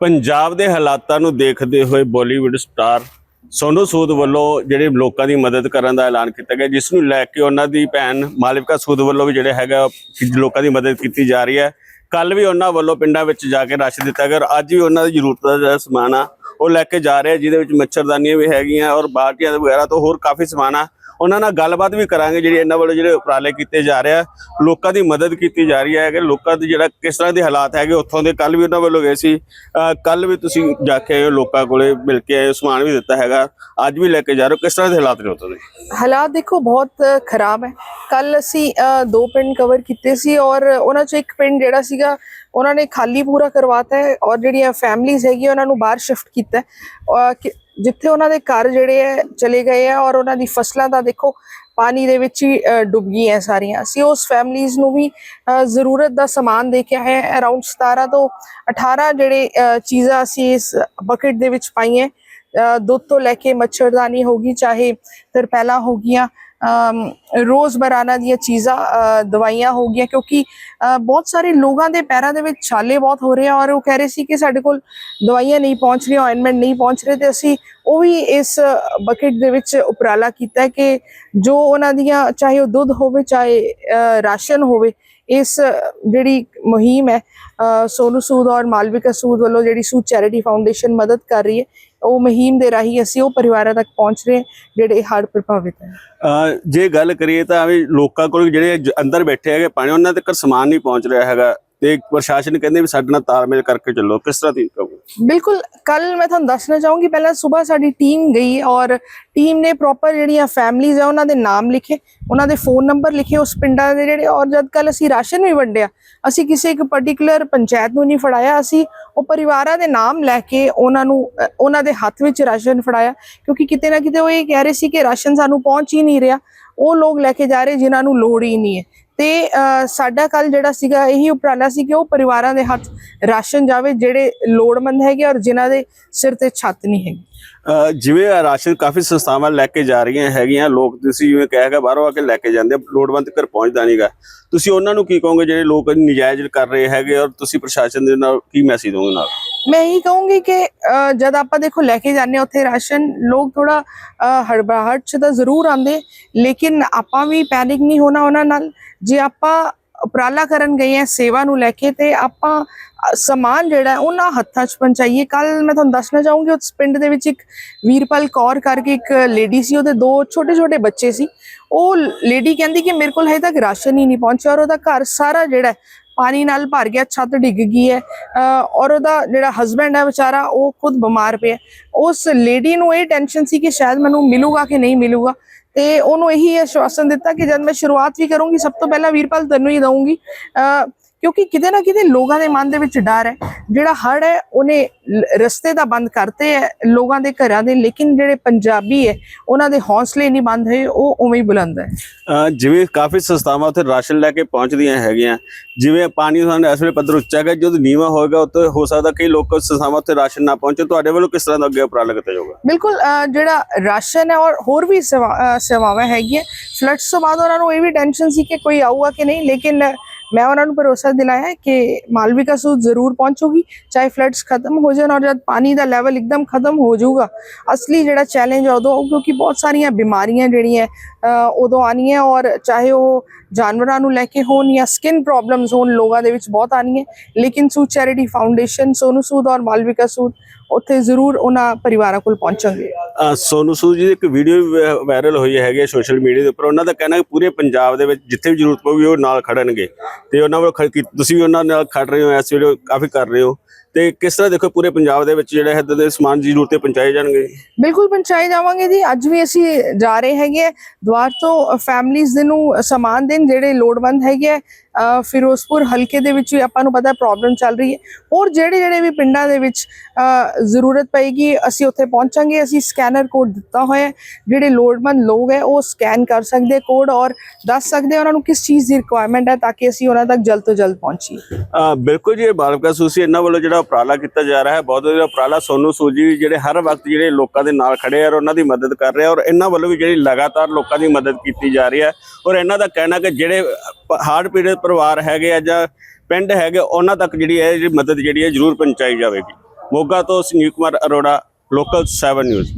ਪੰਜਾਬ ਦੇ ਹਾਲਾਤਾਂ ਨੂੰ ਦੇਖਦੇ ਹੋਏ ਬਾਲੀਵੁੱਡ ਸਟਾਰ ਸੋਨੂ ਸੂਦ ਵੱਲੋਂ ਜਿਹੜੇ ਲੋਕਾਂ ਦੀ ਮਦਦ ਕਰਨ ਦਾ ਐਲਾਨ ਕੀਤਾ ਗਿਆ, ਜਿਸ ਨੂੰ ਲੈ ਕੇ ਉਹਨਾਂ ਦੀ ਭੈਣ ਮਾਲਵਿਕਾ ਸੂਦ ਵੱਲੋਂ ਵੀ ਜਿਹੜੇ ਹੈਗਾ ਲੋਕਾਂ ਦੀ ਮਦਦ ਕੀਤੀ ਜਾ ਰਹੀ ਹੈ। ਕੱਲ ਵੀ ਉਹਨਾਂ ਵੱਲੋਂ ਪਿੰਡਾਂ ਵਿੱਚ ਜਾ ਕੇ ਰਸ਼ ਦਿੱਤਾ ਗਿਆ ਔਰ ਅੱਜ ਵੀ ਉਹਨਾਂ ਦੀ ਜ਼ਰੂਰਤ ਦਾ ਜਿਹੜਾ ਸਮਾਨ ਆ, ਉਹ ਲੈ ਕੇ ਜਾ ਰਹੇ, ਜਿਹਦੇ ਵਿੱਚ ਮੱਛਰਦਾਨੀਆਂ ਵੀ ਹੈਗੀਆਂ ਔਰ ਬਾਲਟੀਆਂ ਵਗੈਰਾ ਤੋਂ ਹੋਰ ਕਾਫੀ ਸਮਾਨ ਆ। ਉਹਨਾਂ ਨਾਲ ਗੱਲਬਾਤ ਵੀ ਕਰਾਂਗੇ ਜਿਹੜੀ ਇਹਨਾਂ ਵੱਲੋਂ ਜਿਹੜੇ ਉਪਰਾਲੇ ਕੀਤੇ ਜਾ ਰਹੇ ਆ, ਲੋਕਾਂ ਦੀ ਮਦਦ ਕੀਤੀ ਜਾ ਰਹੀ ਹੈ, ਕਿ ਲੋਕਾਂ ਦੇ ਜਿਹੜਾ ਕਿਸ ਤਰ੍ਹਾਂ ਦੇ ਹਾਲਾਤ ਹੈਗੇ, ਉੱਥੋਂ ਦੇ ਕੱਲ ਵੀ ਉਹਨਾਂ ਵੱਲੋਂ ਗਏ ਸੀ ਕੱਲ ਵੀ ਤੁਸੀਂ ਜਾ ਕੇ ਆਏ ਲੋਕਾਂ ਕੋਲੇ ਮਿਲ ਕੇ ਆਏ ਸਮਾਨ ਵੀ ਦਿੱਤਾ ਹੈਗਾ, ਅੱਜ ਵੀ ਲੈ ਕੇ ਜਾ ਰਹੇ ਹੋ, ਕਿਸ ਤਰ੍ਹਾਂ ਦੇ ਹਾਲਾਤ ਨੇ ਉੱਥੋਂ ਦੇ ਹਾਲਾਤ ਦੇਖੋ ਬਹੁਤ ਖਰਾਬ ਹੈ ਕੱਲ ਅਸੀਂ ਦੋ ਪਿੰਡ ਕਵਰ ਕੀਤੇ ਸੀ ਔਰ ਉਹਨਾਂ ਚੋਂ ਇੱਕ ਪਿੰਡ ਜਿਹੜਾ ਸੀਗਾ, ਉਹਨਾਂ ਨੇ ਖਾਲੀ ਪੂਰਾ ਕਰਵਾਤਾ ਹੈ ਔਰ ਜਿਹੜੀਆਂ ਫੈਮਲੀਆਂ ਹੈਗੀਆਂ, ਉਹਨਾਂ ਨੂੰ ਬਾਹਰ ਸ਼ਿਫਟ ਕੀਤਾ ਹੈ। ਜਿੱਥੇ ਉਹਨਾਂ ਦੇ ਘਰ ਜਿਹੜੇ ਹੈ ਚਲੇ ਗਏ ਆ ਔਰ ਉਹਨਾਂ ਦੀ ਫਸਲਾਂ ਦਾ ਦੇਖੋ ਪਾਣੀ ਦੇ ਵਿੱਚ ਹੀ ਡੁੱਬ ਗਈਆਂ ਸਾਰੀਆਂ। ਅਸੀਂ ਉਸ ਫੈਮਲੀਆਂ ਨੂੰ ਵੀ ਜ਼ਰੂਰਤ ਦਾ ਸਮਾਨ ਦੇਖਿਆ ਹੈ। ਅਰਾਊਂਡ 17 ਤੋਂ 18 ਜਿਹੜੇ ਚੀਜ਼ਾਂ ਅਸੀਂ ਇਸ ਬਕਟ ਦੇ ਵਿੱਚ ਪਾਈਆਂ ਦੁੱਧ ਤੋਂ ਲੈ ਕੇ ਮੱਛਰਦਾਨੀ ਹੋਗੀ ਚਾਹੇ ਤਰਪੈਲਾ ਹੋ ਗਈਆਂ ਰੋਜ਼ਮਰਾਨਾ ਦੀਆਂ ਚੀਜ਼ਾਂ ਦਵਾਈਆਂ ਹੋ ਗਈਆਂ ਕਿਉਂਕਿ ਬਹੁਤ ਸਾਰੇ ਲੋਕਾਂ ਦੇ ਪੈਰਾਂ ਦੇ ਵਿੱਚ ਛਾਲੇ ਬਹੁਤ ਹੋ ਰਹੇ ਆ ਔਰ ਉਹ ਕਹਿ ਰਹੇ ਸੀ ਕਿ ਸਾਡੇ ਕੋਲ ਦਵਾਈਆਂ ਨਹੀਂ ਪਹੁੰਚ ਰਹੀਆਂ ਆਇਨਮੈਂਟ ਨਹੀਂ ਪਹੁੰਚ ਰਹੇ ਤੇ ਅਸੀਂ ਉਹ ਵੀ ਇਸ ਬਕਟ ਦੇ ਵਿੱਚ ਉਪਰਾਲਾ ਕੀਤਾ ਕਿ ਜੋ ਉਹਨਾਂ ਦੀਆਂ ਚਾਹੇ ਉਹ ਦੁੱਧ ਹੋਵੇ, ਚਾਹੇ ਰਾਸ਼ਨ ਹੋਵੇ ਇਸ ਜਿਹੜੀ ਮੁਹਿੰਮ ਹੈ ਸੋਨੂ ਸੂਦ ਔਰ ਮਾਲਵਿਕਾ ਸੂਦ ਵੱਲੋਂ ਜਿਹੜੀ ਸੂਦ ਚੈਰਿਟੀ ਫਾਊਂਡੇਸ਼ਨ ਮਦਦ ਕਰ ਰਹੀ ਹੈ, ਉਹ ਮੁਹਿੰਮ ਦੇ ਰਾਹੀਂ ਅਸੀਂ ਉਹ ਪਰਿਵਾਰਾਂ ਤੱਕ ਪਹੁੰਚ ਰਹੇ ਜਿਹੜੇ ਹੜ੍ਹ ਪ੍ਰਭਾਵਿਤ ਹੈ। ਜੇ ਗੱਲ ਕਰੀਏ ਤਾਂ ਲੋਕਾਂ ਕੋਲ ਜਿਹੜੇ ਅੰਦਰ ਬੈਠੇ ਹੈਗੇ ਪਾਣੀ ਉਹਨਾਂ ਤੱਕ ਸਮਾਨ ਨਹੀਂ ਪਹੁੰਚ ਰਿਹਾ ਹੈਗਾ ਤੇ ਪ੍ਰਸ਼ਾਸਨ ਕਹਿੰਦੇ ਵੀ ਸਾਡੇ ਨਾਲ ਤਾਲਮੇਲ ਕਰਕੇ ਚੱਲੋ, ਕਿਸ ਤਰ੍ਹਾਂ ਦੀ ਕਹੋ ਬਿਲਕੁਲ ਕੱਲ ਮੈਂ ਤੁਹਾਨੂੰ ਦੱਸਣਾ ਚਾਹੂੰਗੀ, ਪਹਿਲਾਂ ਸਵੇਰ ਸਾਡੀ ਟੀਮ ਗਈ ਔਰ ਟੀਮ ਨੇ ਪ੍ਰੋਪਰ ਜਿਹੜੀਆਂ ਫੈਮਲੀਆਂ ਆ, ਉਹਨਾਂ ਦੇ ਨਾਮ ਲਿਖੇ, ਉਹਨਾਂ ਦੇ ਫੋਨ ਨੰਬਰ ਲਿਖੇ, ਉਸ ਪਿੰਡਾਂ ਦੇ ਜਿਹੜੇ, ਔਰ ਜਦ ਕੱਲ ਅਸੀਂ ਰਾਸ਼ਨ ਵੀ ਵੰਡਿਆ, ਅਸੀਂ ਕਿਸੇ ਇੱਕ ਪਾਰਟਿਕੂਲਰ ਪੰਚਾਇਤ ਨੂੰ ਨਹੀਂ ਫੜਾਇਆ, ਅਸੀਂ ਉਹ ਪਰਿਵਾਰਾਂ ਦੇ ਨਾਮ ਲੈ ਕੇ ਉਹਨਾਂ ਨੂੰ ਉਹਨਾਂ ਦੇ ਹੱਥ ਵਿੱਚ ਰਾਸ਼ਨ ਫੜਾਇਆ, ਕਿਉਂਕਿ ਕਿਤੇ ਨਾ ਕਿਤੇ ਉਹ ਇਹ ਕਹਿ ਰਹੇ ਸੀ ਕਿ ਰਾਸ਼ਨ ਸਾਨੂੰ ਪਹੁੰਚ ਹੀ ਨਹੀਂ ਰਿਹਾ, ਉਹ ਲੋਕ ਲੈ ਕੇ ਜਾ ਰਹੇ ਜਿਨ੍ਹਾਂ ਨੂੰ ਲੋੜ ਹੀ ਨਹੀਂ ਹੈ। ਤੇ ਸਾਡਾ ਕੱਲ ਜਿਹੜਾ ਸੀਗਾ, ਇਹੀ ਉਪਰਾਲਾ ਸੀ ਕਿ ਉਹ ਪਰਿਵਾਰਾਂ ਦੇ ਹੱਥ ਰਾਸ਼ਨ ਜਾਵੇ, ਜਿਹੜੇ ਲੋੜਵੰਦ ਹੈਗੇ ਔਰ ਜਿਨ੍ਹਾਂ ਦੇ ਸਿਰ ਤੇ ਛੱਤ ਨਹੀਂ ਹੈਗੀ। ਜਿਵੇਂ ਰਾਸ਼ਨ ਕਾਫੀ ਸੰਸਥਾਵਾਂ ਲੈ ਕੇ ਜਾ ਰਹੀਆਂ ਹੈਗੀਆਂ, ਲੋਕ ਤੁਸੀਂ ਜਿਵੇਂ ਕਹੇਗਾ ਬਾਹਰੋਂ ਆ ਕੇ ਲੈ ਕੇ ਜਾਂਦੇ ਲੋੜਵੰਦ ਤੱਕ ਪਹੁੰਚਦਾ ਨਹੀਂਗਾ ਤੁਸੀਂ ਉਹਨਾਂ ਨੂੰ ਕੀ ਕਹੋਗੇ ਜਿਹੜੇ ਲੋਕ ਨਜਾਇਜ਼ ਕਰ ਰਹੇ ਹੈਗੇ ਔਰ ਤੁਸੀਂ ਪ੍ਰਸ਼ਾਸਨ ਦੇ ਨਾਲ ਕੀ ਮੈਸੇਜ ਦੋਗੇ ਨਾਲ? ਮੈਂ ਇਹੀ ਕਹੂੰਗੀ ਕਿ ਜਦ ਆਪਾਂ ਦੇਖੋ ਲੈ ਕੇ ਜਾਂਦੇ ਹਾਂ ਉੱਥੇ ਰਾਸ਼ਨ, ਲੋਕ ਥੋੜਾ ਹੜਬੜਾਹਟ ਚ ਤਾਂ ਜ਼ਰੂਰ ਆਂਦੇ ਲੇਕਿਨ ਆਪਾਂ ਵੀ ਪੈਨਿਕ ਨਹੀਂ ਹੋਣਾ ਉਹਨਾਂ ਨਾਲ। ਜੇ ਆਪਾਂ ਉਪਰਾਲਾ ਕਰਨ ਗਏ ਆ ਸੇਵਾ ਨੂੰ ਲੈ ਕੇ ਤੇ ਆਪਾਂ ਸਮਾਨ ਜਿਹੜਾ ਉਹਨਾਂ ਹੱਥਾਂ 'ਚ ਪਹੁੰਚਾਈਏ। ਕੱਲ ਮੈਂ ਤੁਹਾਨੂੰ ਦੱਸਣਾ ਚਾਹੂੰਗੀ, ਉਸ ਪਿੰਡ ਦੇ ਵਿੱਚ ਇੱਕ ਵੀਰਪਾਲ ਕੌਰ ਕਰਕੇ ਇੱਕ ਲੇਡੀ ਸੀ, ਉਹਦੇ ਦੋ ਛੋਟੇ ਛੋਟੇ ਬੱਚੇ ਸੀ। ਉਹ ਲੇਡੀ ਕਹਿੰਦੀ ਕਿ ਮੇਰੇ ਕੋਲ ਹਜੇ ਤੱਕ ਰਾਸ਼ਨ ਹੀ ਨਹੀਂ ਪਹੁੰਚਿਆ ਔਰ ਉਹਦਾ ਘਰ ਸਾਰਾ ਜਿਹੜਾ ਪਾਣੀ ਨਾਲ ਭਰ ਗਿਆ, ਛੱਤ ਡਿੱਗ ਗਈ ਹੈ। ਔਰ ਉਹਦਾ ਜਿਹੜਾ ਹਸਬੰਡ ਹੈ ਵਿਚਾਰਾ, ਉਹ ਖੁਦ ਬਿਮਾਰ ਪਿਆ ਉਸ ਲੇਡੀ ਨੂੰ ਇਹ ਟੈਨਸ਼ਨ ਸੀ ਕਿ ਸ਼ਾਇਦ ਮੈਨੂੰ ਮਿਲੂਗਾ ਕਿ ਨਹੀਂ ਮਿਲੂਗਾ ਤੇ ਉਹਨੂੰ ਇਹੀ ਆਸ਼ਵਾਸਨ ਦਿੱਤਾ ਕਿ ਜਦ ਮੈਂ ਸ਼ੁਰੂਆਤ ਵੀ ਕਰੂੰਗੀ, ਸਭ ਤੋਂ ਪਹਿਲਾਂ ਵੀਰਪਾਲ ਤੈਨੂੰ ਹੀ ਦਊਂਗੀ। ਕਿਉਂਕਿ ਕਿਤੇ ਨਾ ਕਿਤੇ ਲੋਕਾਂ ਦੇ ਮਨ ਦੇ ਵਿੱਚ ਡਰ ਹੈ। ਜਿਹੜਾ ਹੜ ਹੈ ਉਹਨੇ ਰਸਤੇ ਤਾਂ ਬੰਦ ਕਰਤੇ ਹੈ ਲੋਕਾਂ ਦੇ ਘਰਾਂ ਦੇ ਲੇਕਿਨ ਜਿਹੜੇ ਪੰਜਾਬੀ ਹੈ ਉਹਨਾਂ ਦੇ ਹੌਸਲੇ ਨਹੀਂ ਬੰਦ ਹੋਏ ਉਹ ਉਵੇਂ ਹੀ ਬੁਲੰਦ ਹੈ। ਜਿਵੇਂ ਕਾਫੀ ਸੰਸਥਾਵਾਂ ਉੱਥੇ ਰਾਸ਼ਨ ਲੈ ਕੇ ਪਹੁੰਚਦੀਆਂ ਹੈਗੀਆਂ। ਜਿਵੇਂ ਪਾਣੀ ਸਾਨੂੰ ਇਸ ਵੇਲੇ ਪੱਧਰ ਉੱਚਾ ਹੈਗਾ ਜਦੋਂ ਨੀਵਾ ਹੋਏਗਾ ਉੱਥੇ ਹੋ ਸਕਦਾ ਕਈ ਲੋਕ ਸੰਸਥਾਵਾਂ ਉੱਥੇ ਰਾਸ਼ਨ ਨਾ ਪਹੁੰਚੇ ਤੁਹਾਡੇ ਵੱਲੋਂ ਕਿਸ ਤਰ੍ਹਾਂ ਦਾ ਅੱਗੇ ਉਪਰਾਲਾ ਕੀਤਾ ਜਾਊਗਾ? ਬਿਲਕੁਲ ਜਿਹੜਾ ਰਾਸ਼ਨ ਹੈ ਔਰ ਹੋਰ ਵੀ ਸੇਵਾਵਾਂ ਹੈਗੀਆਂ। ਫਲੱਡਸ ਤੋਂ ਬਾਅਦ ਉਹਨਾਂ ਨੂੰ ਇਹ ਵੀ ਟੈਨਸ਼ਨ ਸੀ ਕਿ ਕੋਈ ਆਊਗਾ ਕਿ ਨਹੀਂ ਲੇਕਿਨ ਮੈਂ ਉਹਨਾਂ ਨੂੰ ਭਰੋਸਾ ਦਿਲਾਇਆ ਹੈ ਕਿ ਮਾਲਵਿਕਾ ਸੂਦ ਜ਼ਰੂਰ ਪਹੁੰਚੂਗੀ, ਚਾਹੇ ਫਲੱਡਸ ਖਤਮ ਹੋ ਜਾਣ ਔਰ ਜਦ ਪਾਣੀ ਦਾ ਲੈਵਲ ਇੱਕਦਮ ਖਤਮ ਹੋ ਜਾਊਗਾ। ਅਸਲੀ ਜਿਹੜਾ ਚੈਲੰਜ ਉਦੋਂ, ਕਿਉਂਕਿ ਬਹੁਤ ਸਾਰੀਆਂ ਬਿਮਾਰੀਆਂ ਜਿਹੜੀਆਂ, ਅਹ, ਉਦੋਂ ਆਉਣੀਆਂ ਔਰ ਚਾਹੇ ਉਹ ਜਾਨਵਰਾਂ ਨੂੰ ਲੈ ਕੇ ਹੋਣ ਜਾਂ ਸਕਿਨ ਪ੍ਰੋਬਲਮਸ ਹੋਣ, ਲੋਕਾਂ ਦੇ ਵਿੱਚ ਬਹੁਤ ਆਉਣੀਆਂ। ਲੇਕਿਨ ਸੂਦ ਚੈਰਿਟੀ ਫਾਊਂਡੇਸ਼ਨ ਸੋਨੂ ਸੂਦ ਔਰ ਮਾਲਵਿਕਾ ਸੂਦ ਉੱਥੇ ਜ਼ਰੂਰ ਉਹਨਾਂ ਪਰਿਵਾਰਾਂ ਕੋਲ ਪਹੁੰਚਣਗੇ ਅਹ ਸੋਨੂ ਸੂਦ ਜੀ ਦੀ ਇੱਕ ਵੀਡੀਓ ਵਾਇਰਲ ਹੋਈ ਹੈਗੀ ਸੋਸ਼ਲ ਮੀਡੀਆ ਦੇ ਉੱਪਰ। ਉਹਨਾਂ ਦਾ ਕਹਿਣਾ ਕਿ ਪੂਰੇ ਪੰਜਾਬ ਦੇ ਵਿੱਚ ਜਿੱਥੇ ਵੀ ਜ਼ਰੂਰਤ ਪਊਗੀ ਉਹ ਨਾਲ ਖੜਨਗੇ। ਤੇ ਉਹਨਾਂ ਵੱਲੋਂ ਤੁਸੀਂ ਵੀ ਉਹਨਾਂ ਨਾਲ ਖੜ ਰਹੇ ਹੋ ਇਸ ਵੇਲੇ ਕਾਫੀ ਕਰ ਰਹੇ ਹੋ। ਤੇ ਕਿਸ ਤਰ੍ਹਾਂ ਦੇਖੋ ਪੂਰੇ ਪੰਜਾਬ ਦੇ ਵਿੱਚ ਜਿਹੜੇ ਇੱਦਾਂ ਦੇ ਸਮਾਨ ਦੀ ਜ਼ਰੂਰਤ ਤੇ ਪਹੁੰਚਾਏ ਜਾਣਗੇ? ਬਿਲਕੁਲ ਪਹੁੰਚਾਏ ਜਾਵਾਂਗੇ ਜੀ। ਅੱਜ ਵੀ ਅਸੀਂ ਜਾ ਰਹੇ ਹੈਗੇ ਆ। ਦੁਆਰ ਤੋਂ ਫੈਮਲੀਆਂ ਦੇ ਨੂੰ ਸਮਾਨ ਦੇਣ ਜਿਹੜੇ ਲੋੜਵੰਦ ਹੈਗੇ ਫਿਰੋਜ਼ਪੁਰ ਹਲਕੇ ਦੇ ਵਿੱਚ ਵੀ ਆਪਾਂ ਨੂੰ ਪਤਾ ਪ੍ਰੋਬਲਮ ਚੱਲ ਰਹੀ ਹੈ। ਹੋਰ ਜਿਹੜੇ ਜਿਹੜੇ ਵੀ ਪਿੰਡਾਂ ਦੇ ਵਿੱਚ ਜ਼ਰੂਰਤ ਪਏਗੀ, ਅਸੀਂ ਉੱਥੇ ਪਹੁੰਚਾਂਗੇ, ਅਸੀਂ ਸਕੈਨਰ ਕੋਡ ਦਿੱਤਾ ਹੋਇਆ ਜਿਹੜੇ ਲੋੜਵੰਦ ਲੋਕ ਹੈ, ਉਹ ਸਕੈਨ ਕਰ ਸਕਦੇ ਕੋਡ ਔਰ ਦੱਸ ਸਕਦੇ ਉਹਨਾਂ ਨੂੰ ਕਿਸ ਚੀਜ਼ ਦੀ ਰਿਕੁਆਇਰਮੈਂਟ ਹੈ ਤਾਂ ਕਿ ਅਸੀਂ ਉਹਨਾਂ ਤੱਕ ਜਲਦ ਤੋਂ ਜਲਦ ਪਹੁੰਚੀਏ। ਬਿਲਕੁਲ ਜੀ ਬਾਲਕਾ ਸੂਸੀ ਇਹਨਾਂ ਵੱਲੋਂ ਜਿਹੜਾ ਉਪਰਾਲਾ ਕੀਤਾ ਜਾ ਰਿਹਾ ਹੈ, ਬਹੁਤ ਵਧੀਆ ਉਪਰਾਲਾ। ਸੋਨੂ ਸੂਜੀ ਜਿਹੜੇ ਹਰ ਵਕਤ ਜਿਹੜੇ ਲੋਕਾਂ ਦੇ ਨਾਲ ਖੜੇ ਆ ਔਰ ਉਹਨਾਂ ਦੀ ਮਦਦ ਕਰ ਰਹੇ ਆ ਔਰ ਇਹਨਾਂ ਵੱਲੋਂ ਵੀ ਜਿਹੜੀ ਲਗਾਤਾਰ ਲੋਕਾਂ ਦੀ ਮਦਦ ਕੀਤੀ ਜਾ ਰਹੀ ਹੈ। ਔਰ ਇਹਨਾਂ ਦਾ ਕਹਿਣਾ ਕਿ ਜਿਹੜੇ ਹਾਰਡ ਪੀੜਤ ਪਰਿਵਾਰ ਹੈਗੇ ਆ ਜਾਂ ਪਿੰਡ ਹੈਗੇ, ਉਹਨਾਂ ਤੱਕ ਜਿਹੜੀ ਹੈ, ਜਿਹੜੀ ਮਦਦ ਜਿਹੜੀ ਹੈ ਜ਼ਰੂਰ ਪਹੁੰਚਾਈ ਜਾਵੇਗੀ। ਮੋਗਾ ਤੋਂ ਸੰਜੀਵ ਕੁਮਾਰ ਅਰੋੜਾ ਲੋਕਲ 7 ਨਿਊਜ਼